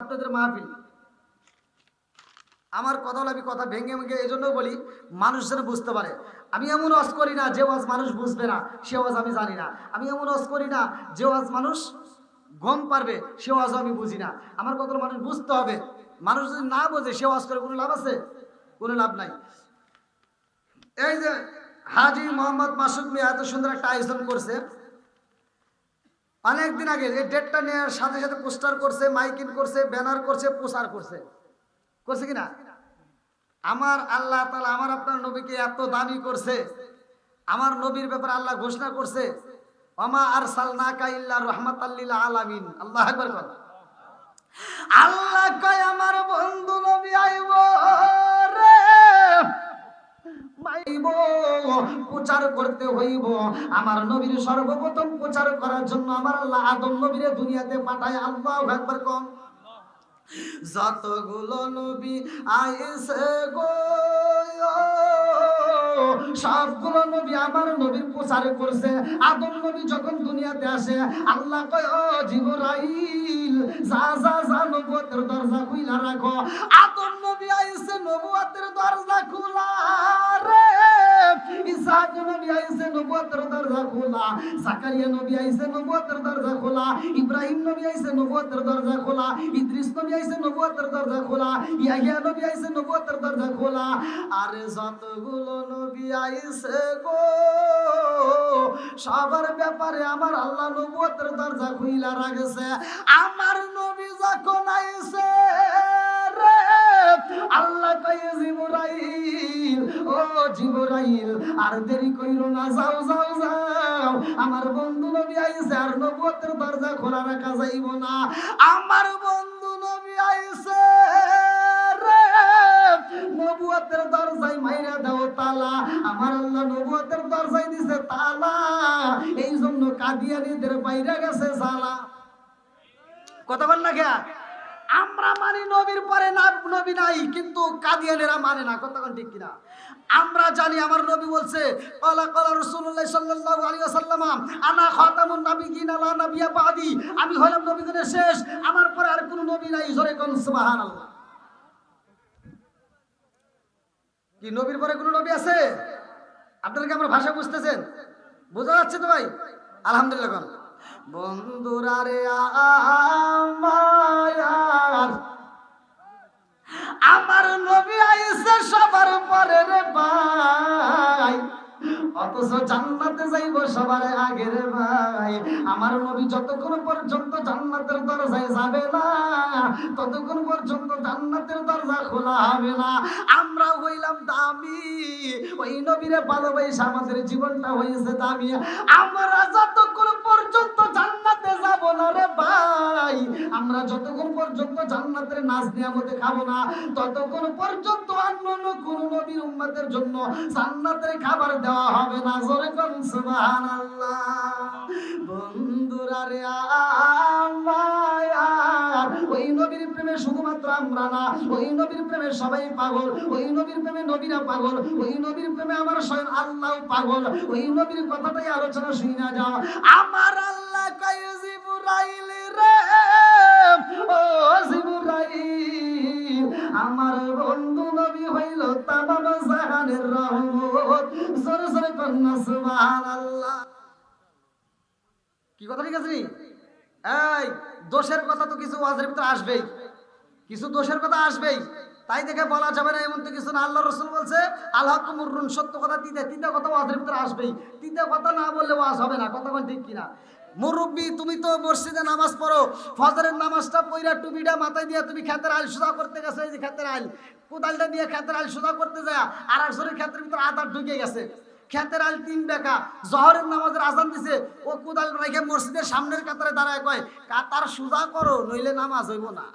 আপনাদের মাহফিল। আমার কথা হলো, আমি কথা ভেঙে ভেঙে এই জন্য বলি, মানুষ যেন বুঝতে পারে। আমি এমন ওয়াজ করি না যে ওয়াজ মানুষ বুঝবে না, সে ওয়াজ আমি জানি না। আমি এমন ওয়াজ করি না যে ওয়াজ মানুষ গম পারবে, সে ওয়াজ আমি বুঝি না। আমার কথা মানুষ বুঝতে হবে। মানুষ যদি না বোঝে, সে ওয়াজ করে কোনো লাভ আছে? কোনো লাভ নাই। এই যে হাজি মোহাম্মদ মাসুদ মিয়া এত সুন্দর একটা আয়োজন করছে। অনেকদিন আগে এই ডেটটা নেওয়ার সাথে সাথে পোস্টার করছে মাইকিং করছে ব্যানার করছে, প্রচার করছে। করছে কি না? আমার আল্লাহ তালা আমার আপনার নবীকে এত দামি করছে। আমার নবীর ব্যাপারে আল্লাহ ঘোষণা করছে। আমা আর সালনাকা ইল্লা রহমাত আলামিন। আল্লাহ একবার কর আল্লাহ কয়, আমার বন্ধু নবী আইব। প্রচার করতে হইব। আমার নবীর সর্বপ্রথম প্রচার করার জন্য আমার আল্লাহ আদম নবীরে দুনিয়াতে পাঠায়। আল্লাহ কম। যতগুলো নবী আইসে সবগুলো নবী আমার নবীর প্রচার করছে। আদম নবী যখন দুনিয়াতে আসে, আল্লাহ কয় যা যা যা নবুয়তের দরজা খুইলা রাখো। আদম নবী আইসে নবুয়তের দরজা খোলা। রে ইসাক নবী আইসে নবুয়তের দরজা খোলা, জাকারিয়া নবী আইসে নবুয়তের দরজা খোলা, ইব্রাহিম নবী আইসে নবুয়তের দরজা খোলা, ইদ্রিস নবী আইসে নবুয়তের দরজা খোলা, ইয়াহিয়া নবী আইসে নবুয়তের দরজা খোলা। আরে যতগুলো নবী আইসে গো, সবার ব্যাপারে আমার আল্লাহ নবুয়তের দরজা খুইলা রাখছে। আমার নবী যখন আইসে রে আল্লাহ কয়ে জিবরাইল, ও জিবরাইল, আর দেরি কইরো না, যাও যাও যাও। আমার বন্ধু নবী আইছে, আর নবুয়তের দরজা খোলা রাখা যাইব না। আমার বন্ধু নবী আইছে নবুয়তের দরজায় মাইরা দাও তালা। আমার আল্লাহ নবুয়তের দরজায় দিছে তালা। এই জন্য কাদিয়ানিদের বাইরে গেছে জালা কথা বল না খেয়া আমরা মানি নবীর পরে না, নবী নাই, কিন্তু কাদিয়ানেরা মানে না কতক্ষণ ঠিক কিনা? আমরা জানি, আমার নবী বলছে আমি হলাম নবীগণের শেষ, আমার পরে আর কোনো নবী নাই। জোরে কোন কি নবীর পরে কোনো নবী আছে? আপনারা কি আমার ভাষা বুঝতেছেন? বোঝা যাচ্ছে তো ভাই? আলহামদুলিল্লাহ বন্ধুরা রে আমার। আমার নবী আইসে সবার পরে রে ভাই। অথচ জান্নাতে যাইব সবার আগে রে ভাই। আমার নবী যতক্ষণ পর্যন্ত জান্নাতের দরজায় যাবে না, ততক্ষণ পর্যন্ত জান্নাতের দরজা খোলা হবে না। আমরা হইলাম দামি। ওই নবীরে ভালোবাসা আমাদের জীবনটা হয়েছে দামি। আমরা যতক্ষণ ভাই আমরা যতক্ষণ পর্যন্ত জান্নাতের নাচ নিয়ামতে খাব না, ততক্ষণ পর্যন্ত অন্য কোন নবীর উম্মতের জন্য জান্নাতের খাবার দেওয়া হবে না। জোরে কোন বন্ধুরা রে আমার ওই নবীর প্রেমে শুধুমাত্র আমরা না, ওই নবীর প্রেমে সবাই পাগল, ওই নবীর প্রেমে নবীরা পাগল, ওই নবীর প্রেমে আমার স্বয়ং আল্লাহ পাগল, ওই নবীর কথাটাই আলোচনা শুই না যাও। আমার আল্লাহ আমার বন্ধু নবী হইল জাহানের রহমত। জোরে জোরে কন্যা কি কথা ঠিক আছে এই, দোষের কথা তো কিছু ওয়াজের ভিতরে আসবেই। কিছু দোষের কথা আসবেই। তাই দেখে বলা যাবে না এমন তো কিছু না। আল্লাহ রসুল বলছে আল্লাহ সত্য কথা তিতে তিনটা কথা ওয়াজের ভিতরে আসবেই। তিনটা কথা না বললে ওয়াজ হবে না। কথা ঠিক কিনা? মুরব্বী, তুমি তো মসজিদে নামাজ পড়ো, ফজরের নামাজটা পইরা টুপিটা মাথায় দিয়ে তুমি খেতের আইল সুদা করতে গেছো, এই যে খেতের আইল। কোদালটা নিয়ে খেতের আইল সুদা করতে যায়, আর একজনের ক্ষেত্রের ভিতরে আধার ঢুকে গেছে। খেতের আল তিন বেকা, জহরের নামাজের আজান দিছে, ও কোদাল রেখে মসজিদের সামনের কাতারে দাঁড়ায় কয় কাতার সুজা করো, নইলে নামাজ হইব না।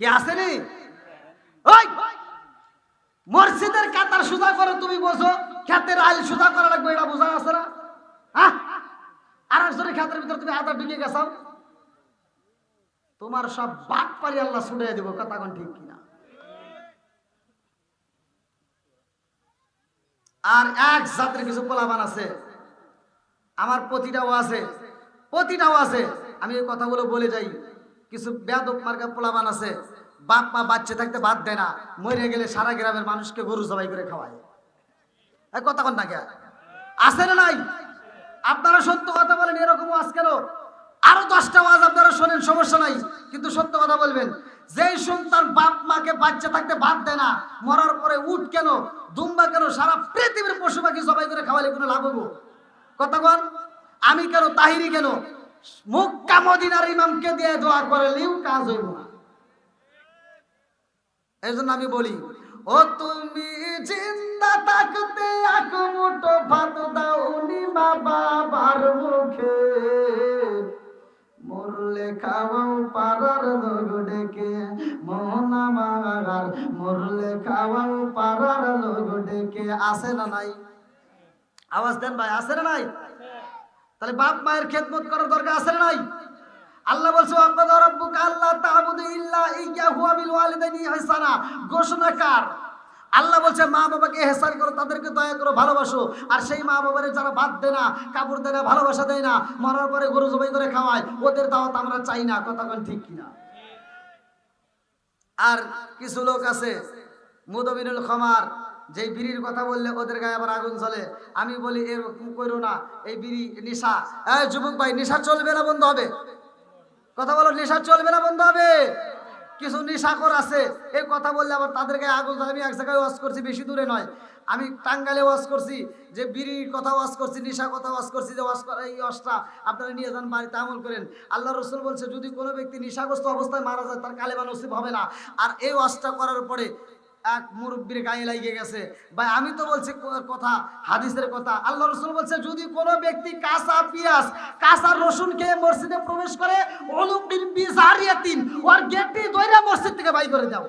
কি আসেনি ওই! মসজিদের কাতার সুজা করো, তুমি বোঝো খেতের আইল সুজা করা লাগবে, এটা বোঝা আছে না? হ্যাঁ আর একজনের খেতের ভিতরে তুমি আধার ঢুকে গেছো। তোমার সব বাদ পারি আল্লাহ শুনে দেবো, কথা কোন ঠিক কিনা? আর এক জাতের কিছু পোলাবান আছে, আমার প্রতিটাও আছে প্রতিটাও আছে। আমি এই কথাগুলো বলে যাই, কিছু বেদক মার্কা পোলাবান আছে, বাপ মা বাচ্চা থাকতে বাদ দেয় না, মরে গেলে সারা গ্রামের মানুষকে গরু জবাই করে খাওয়ায়। কথা কন না কে? আছে না নাই? আপনারা সত্য কথা বলেন এরকম আজ কেন? আরও দশটা ওয়াজ আপনারা শোনেন, সমস্যা নাই, কিন্তু সত্য কথা বলবেন। যেই সন্তান বাপ মাকে বাচ্চা থাকতে বাদ দেয় না, মরার পরে উঠ কেন, দুম্বা কেন, সারা পৃথিবীর পশু পাখি সবাই করে খাওয়ালে কোনো লাভ হব? কতক্ষণ আমি কেন, তাহিরি কেন? মুক্কা মদিনার ইমামকে দিয়ে দোয়া করলেও কাজ হইব না। এই জন্য আমি বলি ও তুমি জিন্দা থাকতে এক মুঠো ভাত দাওনি মা বাবার মুখে। মরলে খাওয়াও পারার লোক ডেকে মোহন আমার মরলে খাওয়াও পারার লোক ডেকে। আসে না নাই? আওয়াজ দেন ভাই আসে না নাই? তাহলে বাপ মায়ের খেদমত করার দরকার আসে না নাই? আল্লাহ বলছে রাব্বুকা আল্লাহ তা'বুদু ইল্লা বিল ওয়ালিদাইনি ইহসানা। ঘোষণাকার আল্লাহ বলছে, মা বাবাকে করো, তাদেরকে দয়া করো, ভালোবাসো। আর সেই মা বাবারে যারা দেয় না, কাপড় দেয় না, ভালোবাসা দেয় না, মরার পরে গরু জবাই করে খাওয়ায়, ওদের দাওয়াত আমরা চাই না ঠিক কিনা? আর কিছু লোক আছে, মুদবিনুল খমার, যেই বিড়ির কথা বললে ওদের গায়ে আবার আগুন চলে আমি বলি, এরকম করো না, এই বিড়ি নেশা। যুবক ভাই, নেশা চলবে না, বন্ধ হবে। কথা বলো নেশা চলবে না, বন্ধ হবে। কিছু নেশাকর আছে। এই কথা বললে আবার তাদেরকে আগুন আমি এক জায়গায় ওয়াশ করছি, বেশি দূরে নয়। আমি টাঙ্গালে ওয়াশ করছি, যে বিড়ির কথা ওয়াশ করছি, নেশা কথা ওয়াজ করছি, যে ওয়াশ করা এই ওয়াজটা আপনারা নিয়ে যান, বাড়িতে আমল করেন। আল্লাহ রসুল বলছে, যদি কোনো ব্যক্তি নেশাগ্রস্ত অবস্থায় মারা যায়, তার কালেমা নসিব হবে না। আর এই ওয়াজটা করার পরে এক মুরব্বীর গায়ে লাগিয়ে গেছে। ভাই, আমি তো বলছি কথা, হাদিসের কথা। আল্লাহ রসুল বলছে, যদি কোনো ব্যক্তি কাঁচা পিয়াজ, কাঁচা রসুন খেয়ে মসজিদে প্রবেশ করে অলুকিন বিজারিয়াতিন, ওর গেটটি দৈরা মসজিদ থেকে বাই করে দাও।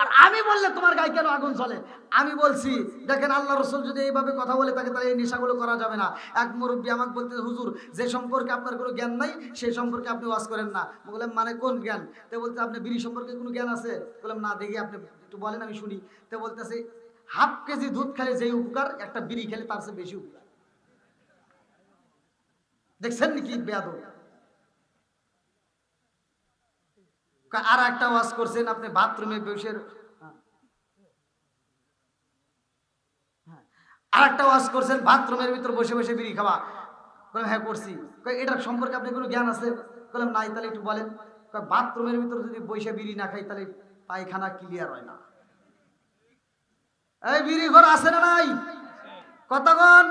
আর আমি বললে তোমার গায়ে কেন আগুন চলে আমি বলছি, দেখেন আল্লাহ রসুল যদি এইভাবে কথা বলে থাকে তাহলে এই নেশাগুলো করা যাবে না। এক মুরব্বী আমাকে বলতে, হুজুর, যে সম্পর্কে আপনার কোনো জ্ঞান নাই সেই সম্পর্কে আপনি ওয়াজ করেন না। বললাম মানে কোন জ্ঞান? তো বলতে, আপনি বিড়ি সম্পর্কে কোনো জ্ঞান আছে? বললাম, না, দেখি আপনি একটু বলেন, আমি শুনি। তো বলতেছে, হাফ কেজি দুধ খেলে যেই উপকার, একটা বিড়ি খেলে তার চেয়ে বেশি উপকার। দেখছেন নাকি বেয়াদব? আর একটা ওয়াজ করছেন আপনি বাথরুমে বসে আর একটা ওয়াজ করছেন বাথরুমের ভিতর বসে বসে বিড়ি খাওয়া। বললাম হ্যাঁ করছি। এটার সম্পর্কে আপনার কোনো জ্ঞান আছে? বললাম নাই, তাহলে একটু বলেন। বাথরুমের ভিতর যদি বসে বিড়ি না খাই, তাহলে পায়খানা ক্লিয়ার হয় না। এই বিড়ি ঘর আছে না নাই? কতক্ষণ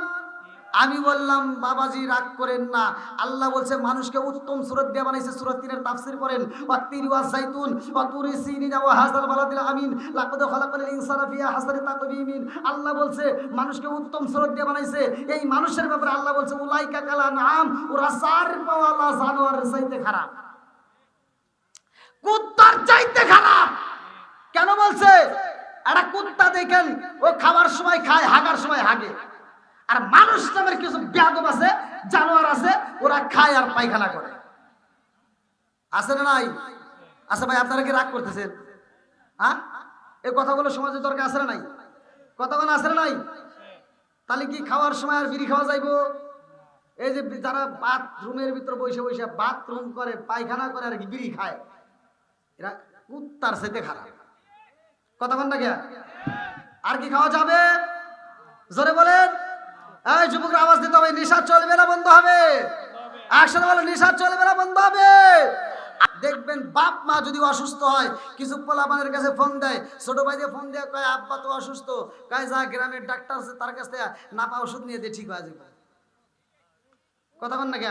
আমি বললাম, বাবাজি, রাগ করেন না। আল্লাহ বলছে, মানুষকে উত্তম সুরত দিয়ে বানাইছে, সুরত তিনের তাফসির করেন ওয়াত্তির ওয়া জাইতুন ওয়া তুরি সিনিন ওয়া হাযাল বালাদিল আমিন। লাকাদ খালাকাল ইনসানা ফি আহসানি তাকবীমিন আল্লাহ বলছে, মানুষকে উত্তম সুরত দিয়ে বানাইছে। এই মানুষের ব্যাপারে আল্লাহ বলছে, উলাইকা কালা নাম ওরা সার পাওয়ালা জানোয়ারের চাইতে খারাপ। কুত্তার চাইতে খারাপ। কেন বলছে? একটা কুত্তা দেখেন, ও খাবার সময় খায়, হাগার সময় হাগে। আর মানুষ নামের কিছু ব্যাদব আছে, জানোয়ার আছে, ওরা খায় আর পায়খানা করে। আছে না নাই? আচ্ছা ভাই, আপনারা কি রাগ করতেছেন? হ্যাঁ? এই কথাগুলো সমাজে দরকার আছে না নাই? কথাগুলো আছে না নাই? তাহলে কি খাওয়ার সময় আর বিড়ি খাওয়া যাইবো? এই যে যারা বাথরুমের ভিতর বসে বসে বাথরুম করে, পায়খানা করে আর কি বিড়ি খায়, এরা কুত্তার সাথে খারাপ। কতক্ষণ না আর কি খাওয়া যাবে? জোরে বলেন। এই যুবকরা, আওয়াজ দিতে হবে নেশা চলবে না, বন্ধ হবে। একসাথে বলো নেশা চলবে না, বন্ধ হবে। দেখবেন বাপ মা যদি অসুস্থ হয়, কিছু পোলাপানের কাছে ফোন দেয়, ছোট ভাইদের ফোন দিয়ে, কয়, আব্বা, তো অসুস্থ। কয়, যা, গ্রামের ডাক্তার আছে, তার কাছ নাপা ওষুধ নিয়ে দিয়ে ঠিক হয়ে যাবে। কথা বল না কে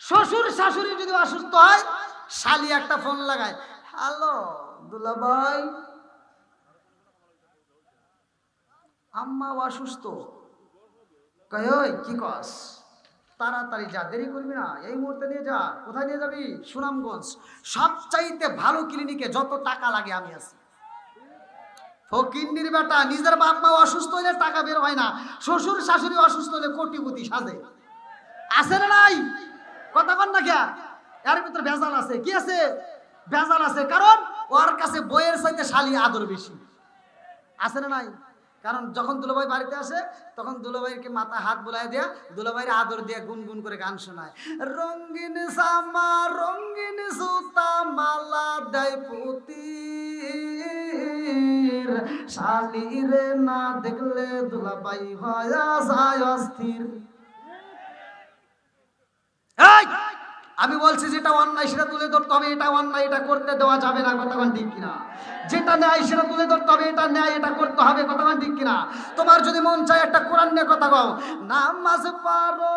শ্বশুর, শাশুড়ি যদি অসুস্থ হয়, শালি একটা ফোন লাগায়, হ্যালো, দুলা ভাই, আম্মা অসুস্থ। কয় ওই কি কস? তাড়াতাড়ি যা, দেরি করবি না। এই মুহূর্তে নিয়ে যা। কোথায় নিয়ে যাবি? সুনামগঞ্জ। সবচাইতে ভালো ক্লিনিকে যত টাকা লাগে আমি আছি। ফকিন্নির বেটা, নিজের বাপ মা অসুস্থ হলে টাকা বের হয় না। শ্বশুর শাশুড়ি অসুস্থ হলে কোটিপতি সাজে। আছে না নাই? কথা কন না কে? এর ভিতরে ভেজাল আছে। কি আছে? ভেজাল আছে। কারণ ওর কাছে বইয়ের চাইতে শালি আদর বেশি। আছে না নাই? কারণ যখন দুলাভাই বাড়িতে আসে, তখন দুলাভাইকে মাথা হাত বোলাই দেয়া দুলাভাইয়ের আদর দিয়ে গুনগুন করে গান শোনায়। রঙ্গিন সামা রঙ্গিন সুতা মালা দেয় পুতি শালিরে না দেখলে দুলাভাই হয়া যায় অস্থির। এই! আমি বলছি যেটা অন্যায় সেটা তুলে ধরতে হবে, এটা অন্যায়, এটা করতে দেওয়া যাবে না কতক্ষণ ঠিক কিনা? যেটা ন্যায় সেটা তুলে ধরতে হবে, এটা ন্যায়, এটা করতে হবে কতক্ষণ ঠিক কিনা? তোমার যদি মন চায় একটা কোরআন নিয়ে কথা কও। নামাজ পারো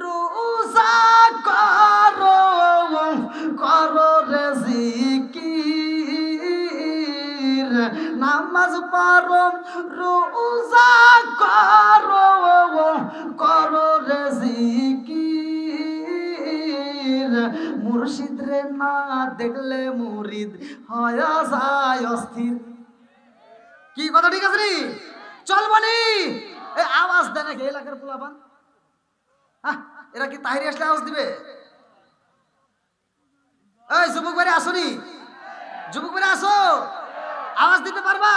রোজা করো করো রে জিকির। নামাজ পারো রোজা করো করো রে জিকির। মুর্শিদ রে না দেখলে মুরিদ, হয়া যায় অস্থির। কি কথা ঠিক আছে নি? চলবনি এই আওয়াজ দেয় নাকি এলাকার পোলাপান। এরা কি তাহিরি আসলে আওয়াজ দিবে? এই, যুবক বাড়ি আসনি। যুবক বাড়ি আসো। আওয়াজ দিতে পারবা?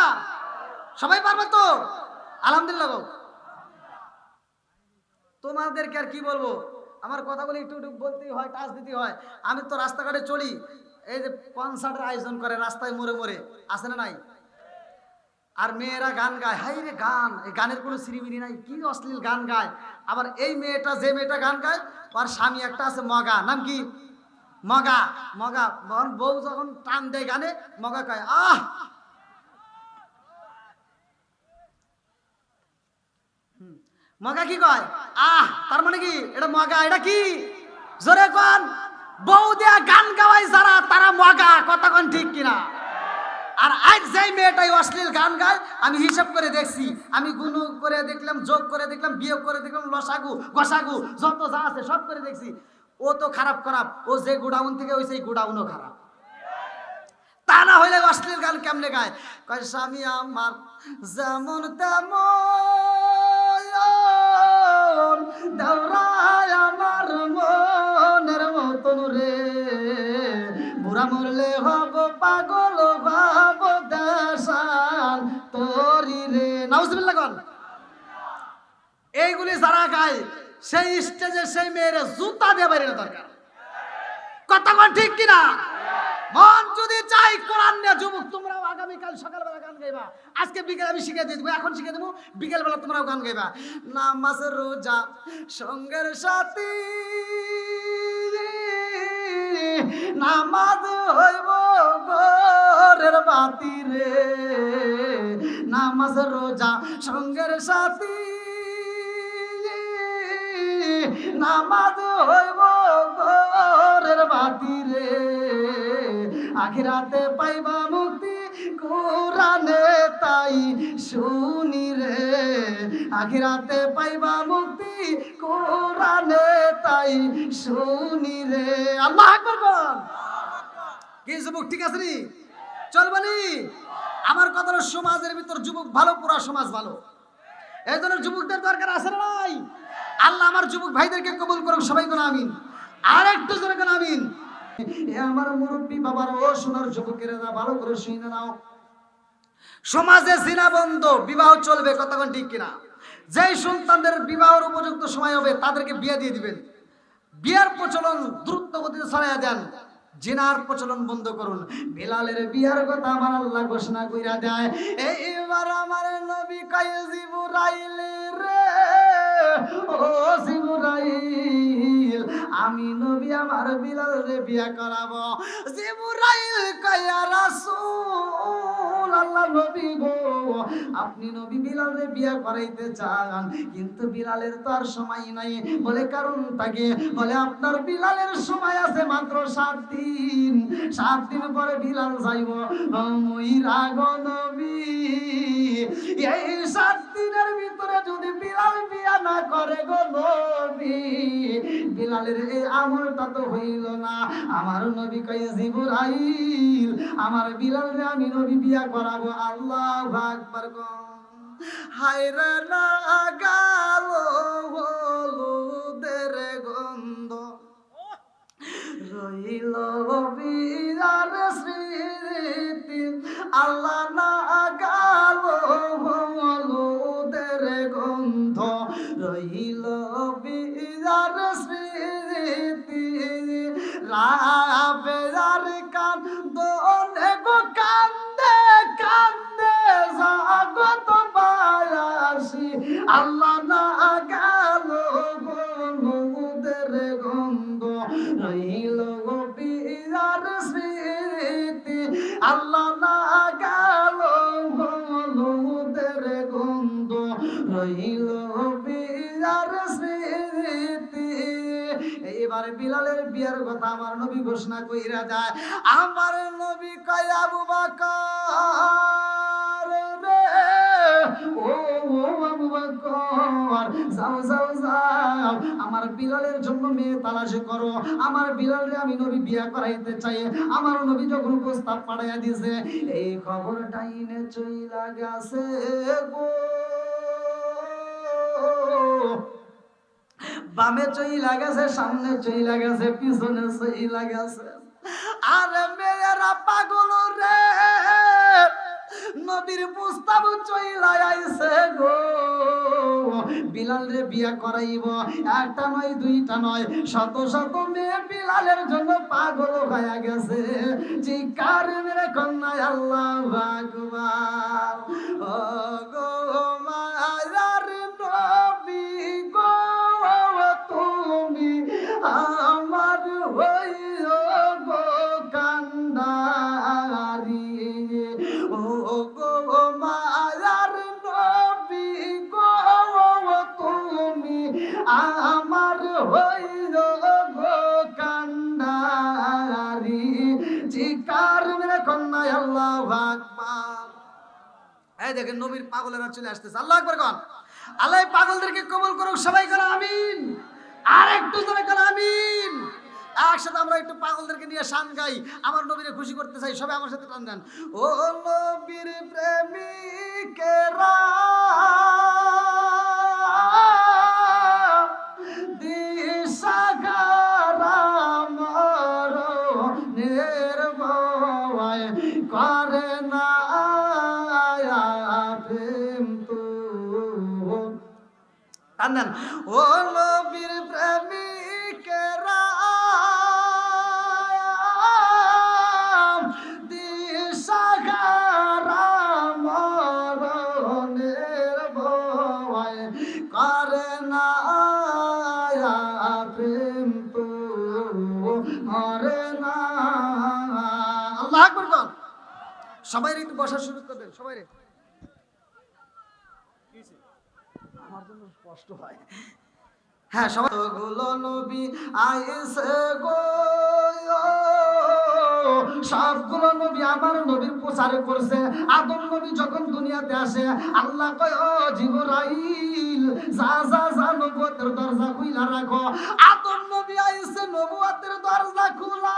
সবাই পারবা তো? আলহামদুলিল্লাহ। তোমাদেরকে আর কি বলব? আমার কথাগুলো একটু একটু বলতেই হয়, টাচ দিতে হয়। আমি তো রাস্তাঘাটে চলি। এই যে কনসার্টের আয়োজন করে, রাস্তায় মোড়ে মোড়ে আসে না নাই? আর মেয়েরা গান গায়। হাই রে গান। এই গানের কোনো সিরিমিরি নাই। কি অশ্লীল গান গায়। আবার এই মেয়েটা যে মেয়েটা গান গায় ওর স্বামী একটা আছে মগা। নাম কি? মগা। মগা। বউ যখন টান দেয় গানে, মগা কয়, আহ! মগা কি কয়? আহ, তার মানে কি? এটা মগা, এটা কি? জোরে কন। বউ গান গাওয়াই যারা, তারা মগা, কথা কতক্ষণ ঠিক কিনা? আর আজ যেই মেয়েটাই অশ্লীল গান গায়, আমি হিসাব করে দেখছি, আমি গুণ করে দেখলাম, যোগ করে দেখলাম, বিয়োগ করে দেখলাম, লসাগু, গসাগু, যত যা আছে সব করে দেখছি। ও তো খারাপ খারাপ। ও যে গুডাউন থেকে ওই সেই গুডাউনও খারাপ। তা না হইলে অশ্লীল গান কেমনে গায়? কয়, স্বামী আমার, যেমন তেমন দেওরায় আমার মনের মতন রে। বুড়া মরলে হব পাগল ভাব দেশান তোরি রে। নাউজুবিল্লাহ কন। এইগুলি যারা গায়, সেই স্টেজে সেই মেয়েরা জুতা দিয়ে বাইরে দরকার। কতক্ষণ ঠিক কিনা? মন যদি চাই কোরআন নিয়ে যুবক, তোমরাও আগামীকাল সকালবেলা গান গাইবা। আজকে বিকেল আমি শিখে দিয়ে দেবো, এখন শিখে দেবো, বিকেলবেলা তোমরাও গান গাইবা। নামাজ, রোজা, সঙ্গের সাথী নামাজ হইব ঘরের বাতি রে। নামাজ, রোজা, সঙ্গের সাথী নামাজ হইব ঘরের বাতি রে। আখিরাতে পাইবা মুক্তি, কোরআনে তাই শুনি রে। আখিরাতে পাইবা মুক্তি, কোরআনে তাই শুনি রে। আল্লাহ আকবার বল কি যুবক, ঠিক আছে নি? চলবানি আমার কথা সমাজের ভিতর যুবক ভালো, পুরা সমাজ ভালো। এই ধরনের যুবকদের দরকার আছে না নাই? আল্লাহ আমার যুবক ভাইদেরকে কবুল করুক সবাই কোন আমিন। আর একটু জোরে কোন আমিন। আমার মুরব্বী বাবার, ও সোনার যুবকেরা ভালো করে শুনে নাও। সমাজে জিনা বন্ধ, বিবাহ চলবে কতক্ষণ ঠিক কিনা? যেই সন্তানদের বিবাহের উপযুক্ত সময় হবে, তাদেরকে বিয়ে দিয়ে দিবেন। বিয়ার প্রচলন দ্রুত গতিতে ছড়াইয়া দেন। জিনার প্রচলন বন্ধ করুন। বিলালের বিয়ার কথা আমার আল্লাহ ঘোষণা কইরা দেয়। এইবার আমার নবী কয় জিবরাইল আমি নবী, আমার বিলাল রে বিয়া করাবো। জিবরাইল কয় রাসূল, আল্লাহ নবী গো, আপনি নবী বিলাল রে বিয়া করাইতে চান, কিন্তু বিলালের তো আর সময় নাই। বলে কারণ তাকে? বলে আপনার বিলালের সময় আছে মাত্র সাত দিন। সাত দিন পরে বিলাল যাইব। মইরা গো নবী এই সাত দিনের ভিতরে যদি বিলাল বিয়া না করে গো বিলালের এই আমলটা তো হইল না। আমার নবী জিবরাইল, আমার আমি নবী বিয়া করাবো আল্লাহ আকবার গো। হায়রা না গাল হলুদের গন্ধ। রইল বিরার স্মৃতি আল্লাহ রাবেয়ার কান, দোনে গো কান্দে কান্দে জগত বায়াসি। আল্লাহ না গেল গনুদের গন্ধ, রইল গো বিয়ার স্মৃতি। আল্লাহ না গেল গনুদের গন্ধ, রইল বিয়ার স্মৃতি। এবার বিলালের বিয়ার কথা আমার নবী ঘোষণা কইরা যায়। আমার নবী কয়, আবু রে আমার বিলালের জন্য মেয়ে করো। আমার আমি নবী বিয়া করাইতে চাই। আমার নবী যখন প্রস্তাব পাঠাইয়া দিছে, এই খবর ডাইনে চইলা গেছে গো। বামে চই লাগাছে, সামনে চই লাগাছে, পিছনে চই লাগাছে। আরে মেয়েরা পাগল রে, নবীর প্রস্তাব চই লাগাইছে গো। বিলাল রে বিয়া করাইব, একটা নয়, দুইটা নয়, শত শত মেয়ে বিলালের জন্য পাগল হয়ে গেছে। চিকার মেরে কন্যা আল্লাহ ভগবান ও গো এই দেখেন, নবীর পাগলেরা চলে আসতেছে। আল্লাহ একবার কন। আল্লাহ পাগলদেরকে কবল করুক, সবাই করে আমিন। আর একটু জোরে করে আমিন। একসাথে আমরা একটু পাগলদেরকে নিয়ে শান গাই, আমার নবীরে খুশি করতে চাই, সবাই আমার সাথে টান দেন। ও নবীর প্রেমিকেরা টান ও নবীর প্রেমিকেরা দিশাহারা মরণের ভয় করে না। প্রেম তো মরে না। আল্লাহ আকবর। বল। সবাই একটু বসা শুরু করবেন সবাই রে আমার জন্য কষ্ট হয়। হ্যাঁ সবাই নবী আইসে গো। সবগুলো নবী আমার নবীর প্রচার করছে। আদম নবী যখন দুনিয়াতে আসে, আল্লাহ কয়, ও জিবরাইল, যা যা যা নবুয়তের দরজা খুইলা রাখো। আদম নবী আইসে নবুয়তের দরজা খোলা।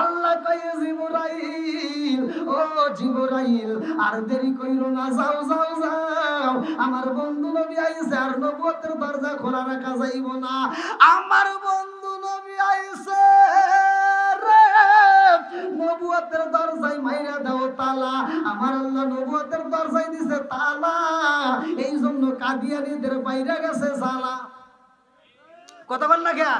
আল্লাহ কয়ে জিবরাইল, ও জিবরাইল, আর দেরি কইরো না, যাও যাও যাও। আমার বন্ধু নবী আইছে, আর নবুয়তের দরজা খোলা রাখা যাইব না। আমার বন্ধু নবী আইছে নবুয়তের দরজায় মাইরা দাও তালা। আমার আল্লাহ নবুয়তের দরজায় দিছে তালা। এই জন্য কাদিয়ানিদের বাইরে গেছে সালা কথা বল না খেয়া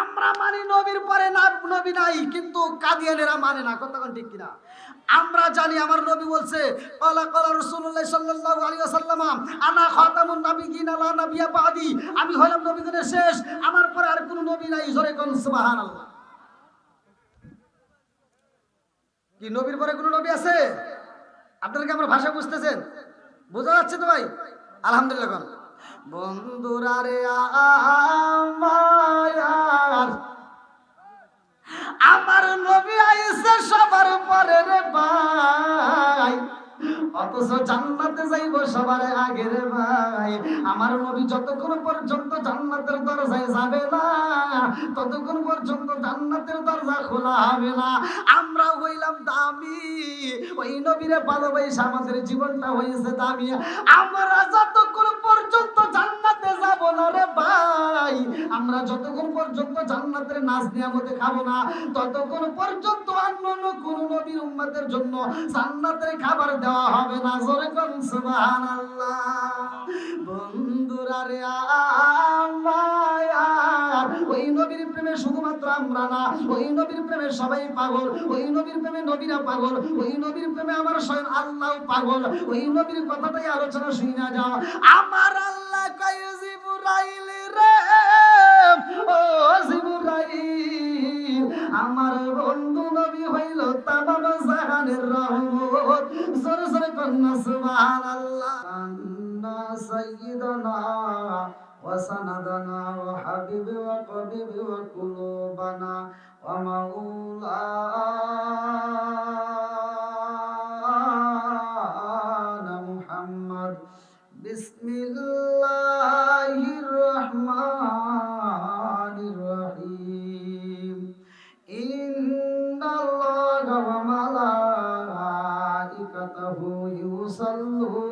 আমরা মানি নবীর পরে নবী নাই, কিন্তু কাদিয়ানেরা মানে না কতক্ষণ ঠিক কিনা? আমরা জানি আমার নবী বলছে আমি হলাম নবীগণের শেষ, আমার পরে আর কোনো নবী নাই, জোরে কি নবীর পরে কোনো নবী আছে? আপনারা কি আমার ভাষা বুঝতেছেন? বোঝা যাচ্ছে তো ভাই? আলহামদুলিল্লাহ বন্ধুরা রে আমার। আমার নবী আইসে সবার পরে রে ভাই। অথচ জান্নাতে যাইব সবার আগে রে ভাই। আমার নবী যতক্ষণ পর্যন্ত জান্নাতের দরজায় যাবে না, ততক্ষণ পর্যন্ত জান্নাতের দরজা খোলা হবে না। আমরা হইলাম দামি। ওই নবীরে ভালোবাসা আমাদের জীবনটা হয়েছে দামি। আমরা যতক্ষণ ভাই আমরা যতক্ষণ পর্যন্ত জান্নাতের নাচ নিয়ামতে খাব না, ততক্ষণ পর্যন্ত অন্য কোন নবীর উম্মতের জন্য জান্নাতের খাবার দেওয়া হবে না। জোরে কোন, সুবহানাল্লাহ। বন্ধুরা রে আমার ওই নবীর প্রেমে শুধুমাত্র আমরা না, ওই নবীর প্রেমে সবাই পাগল, ওই নবীর প্রেমে নবীরা পাগল, ওই নবীর প্রেমে আমার স্বয়ং আল্লাহ পাগল, ওই নবীর কথাটাই আলোচনা শুই না যাও। আমার আল্লাহ কয়, জিবরাইল রে ও জিবরাইল আমার বন্ধু নবী হইল তামাম জাহানের রহমত জোরে জোরে কন্যা সুবহানাল্লাহ আন্না সাইয়্যিদানা وسندنا وحبيب وقبيب وقلوبنا ومولانا محمد بسم الله يصلون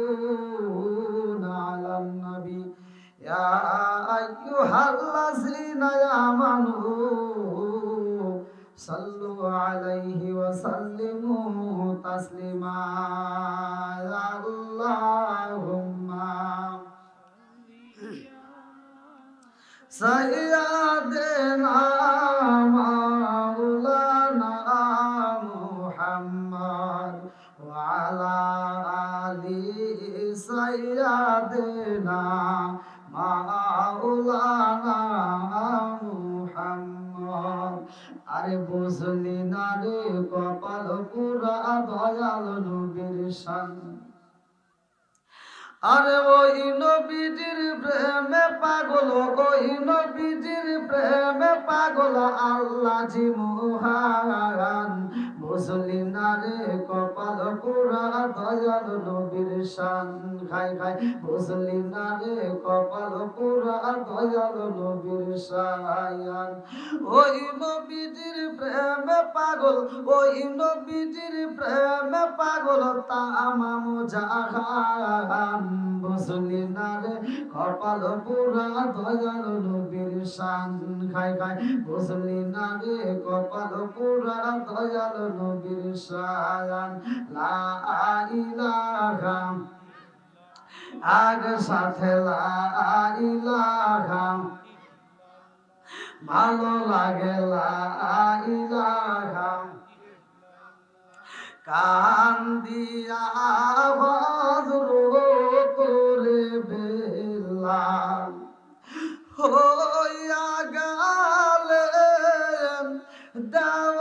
বুঝলি না কপাল পুরা দয়াল নবীর সান আরে ওই নবীজির প্রেমে পাগল, ওই নবীজির প্রেমে পাগল আল্লাহ জি মুহান। বুঝলি না রে কপাল পুরা, দয়াল নবীর শান। খাই খাই। বুঝলি না রে কপাল পুরা, দয়াল নবীর শান। ওই নবীজির প্রেমে পাগল, ওই নবীজির প্রেমে পাগল, তামাম জাহান। বুঝলি না রে কপাল পুরা দয়াল নবীর শান খাই খাই। বুঝলি না রে কপাল পুরা নবীর শান। লা ইলাহা। আগ সাথে লা ইলাহা। ভালো লাগে লা ইলাহা। কান দিয়া বেলাল হইয়া গালেন দেওয়ানা